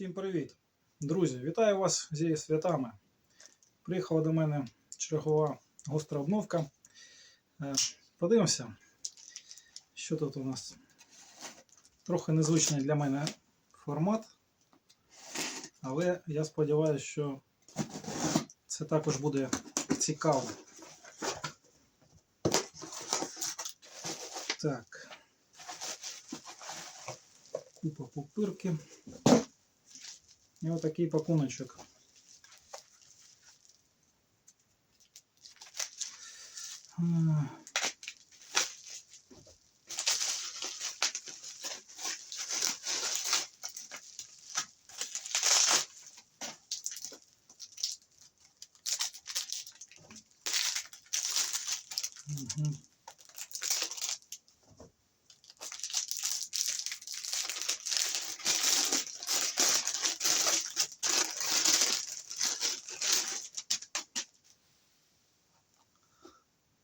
Всім привіт! Друзі, вітаю вас зі святами. Приїхала до мене чергова гостра обновка. Е, Подивимося, що тут у нас. Трохи незвичний для мене формат, але я сподіваюся, що це також буде цікаво. Так. Купа пупирки. І отакий пакуночок. А.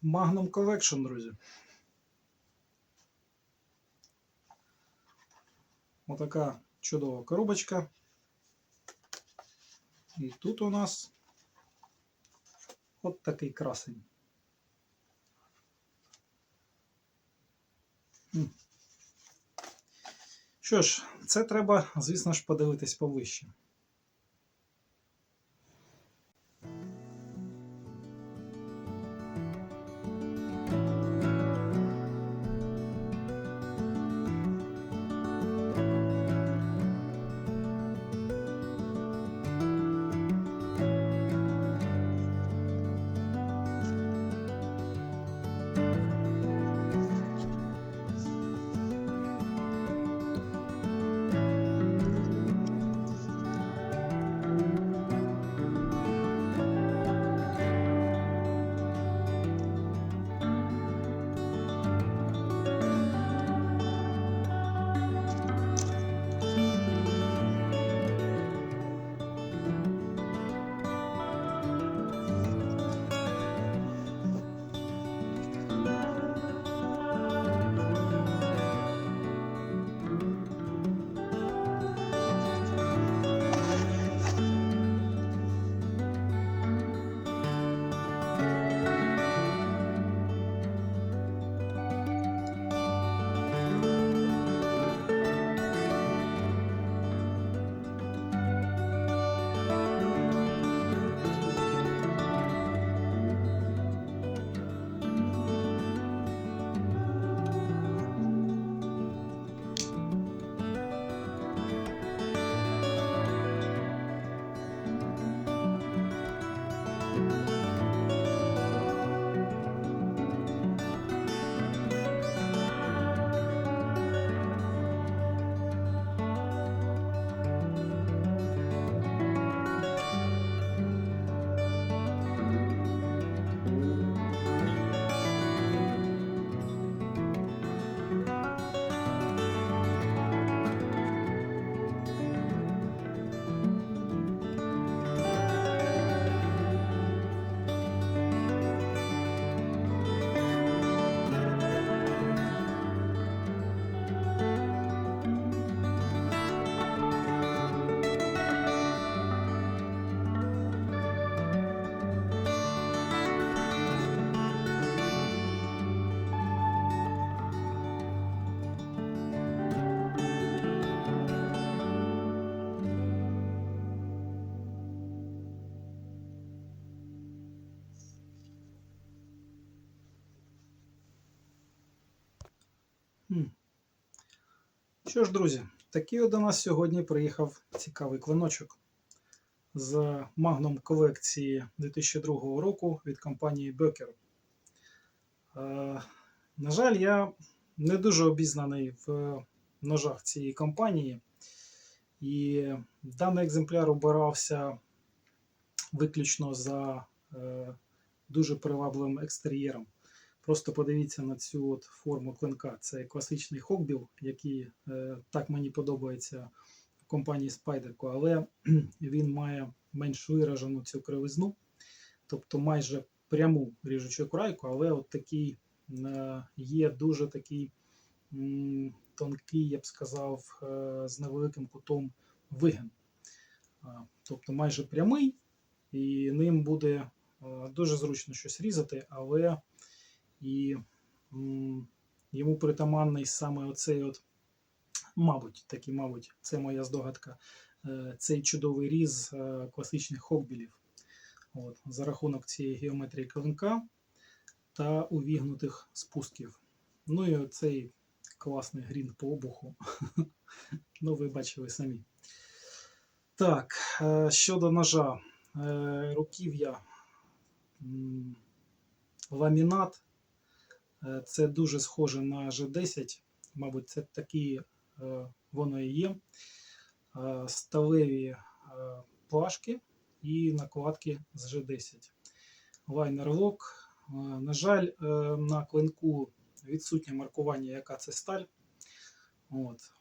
Magnum Collection, друзі. Отака чудова коробочка. І тут у нас от такий красень. Що ж, це треба, звісно ж, подивитись повище. Що ж, друзі, такий от до нас сьогодні приїхав цікавий клиночок з Magnum колекції 2002 року від компанії Becker. Е, на жаль, я не дуже обізнаний в ножах цієї компанії, і даний екземпляр обирався виключно за е, дуже привабливим екстер'єром. Просто подивіться на цю от форму клинка. Це класичний хокбіл, який е, так мені подобається в компанії Spyderco, але він має менш виражену цю кривизну, тобто майже пряму ріжучу крайку, але от такий е, є дуже такий м, тонкий, я б сказав, е, з невеликим кутом вигин. А, Тобто майже прямий, і ним буде е, дуже зручно щось різати, але і йому притаманний саме оцей от, мабуть, такий, мабуть, це моя здогадка, е, цей чудовий різ е, класичних хокбілів. От, за рахунок цієї геометрії клинка та увігнутих спусків. Ну і оцей класний грін по обуху. ну, ви бачили самі. Так, е, щодо ножа, руків'я ламінат. Е, Це дуже схоже на G10. Мабуть, це такі е, воно і є. Е, Сталеві плашки і накладки з G10. Лайнер. Е, На жаль, на клинку відсутнє маркування, яка це сталь. От.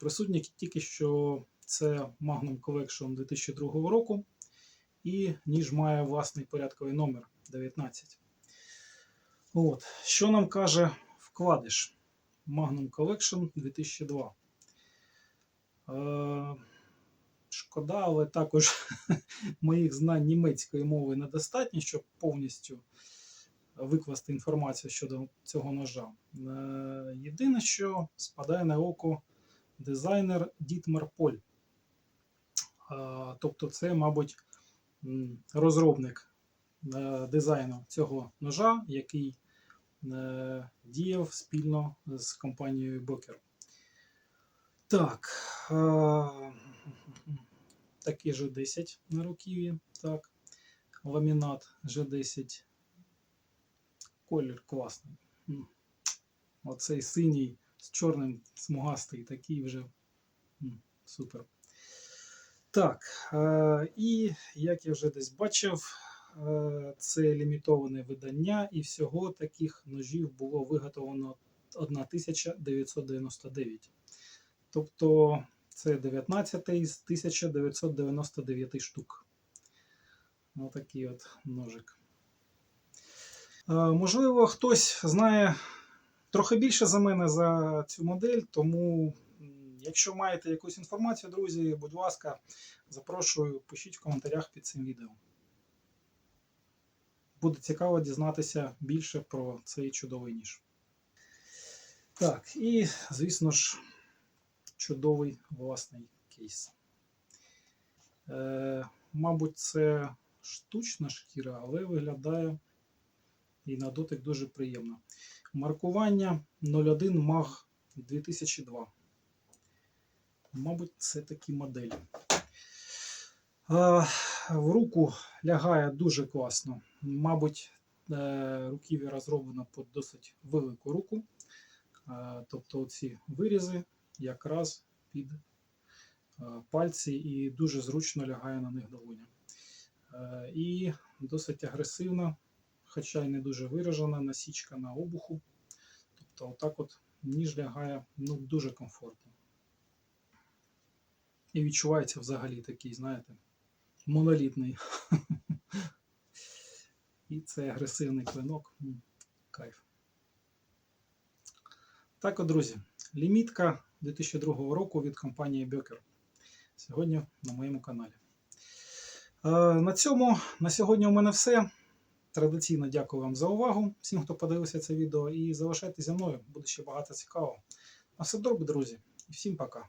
Присутнє тільки що це Magnum Collection 2002 року. І ніж має власний порядковий номер 19. От. Що нам каже вкладиш Magnum Collection 2002? Е, шкода, але також моїх знань німецької мови недостатньо, щоб повністю викласти інформацію щодо цього ножа. Е, єдине, що спадає на око дизайнер Дітмар Поль. Е, тобто, це, мабуть, розробник е, дизайну цього ножа, який діяв спільно з компанією Бокер. Так. Е, такий же 10 на руків'ї. Так. Ламінат G10. Колір класний. Оцей синій з чорним смугастий, такий вже супер. Так, е, і як я вже десь бачив, е, це лімітоване видання, і всього таких ножів було виготовлено 1999. Тобто це 19 з 1999 штук. Отакий от ножик. Е, Можливо, хтось знає трохи більше за мене за цю модель, тому якщо маєте якусь інформацію, друзі, будь ласка, запрошую, пишіть в коментарях під цим відео. Буде цікаво дізнатися більше про цей чудовий ніж. Так, і, звісно ж, чудовий власний кейс. Е, мабуть, це штучна шкіра, але виглядає і на дотик дуже приємно. Маркування 01 MAG 2002. Мабуть, це такі моделі. А, в руку лягає дуже класно. Мабуть, е, руків'я розроблено під досить велику руку. Е, Тобто ці вирізи якраз під е, пальці і дуже зручно лягає на них долоня. І досить агресивна, хоча й не дуже виражена насічка на обуху. Тобто, отак от ніж лягає ну, дуже комфортно. І відчувається взагалі такий, знаєте, монолітний. І це агресивний клинок. Кайф. Так от, друзі, лімітка 2002 року від компанії Böker. Сьогодні на моєму каналі. Е, На цьому на сьогодні у мене все. Традиційно дякую вам за увагу, всім, хто подивився це відео, і залишайтеся мною, буде ще багато цікавого. На все добре, друзі, і всім пока.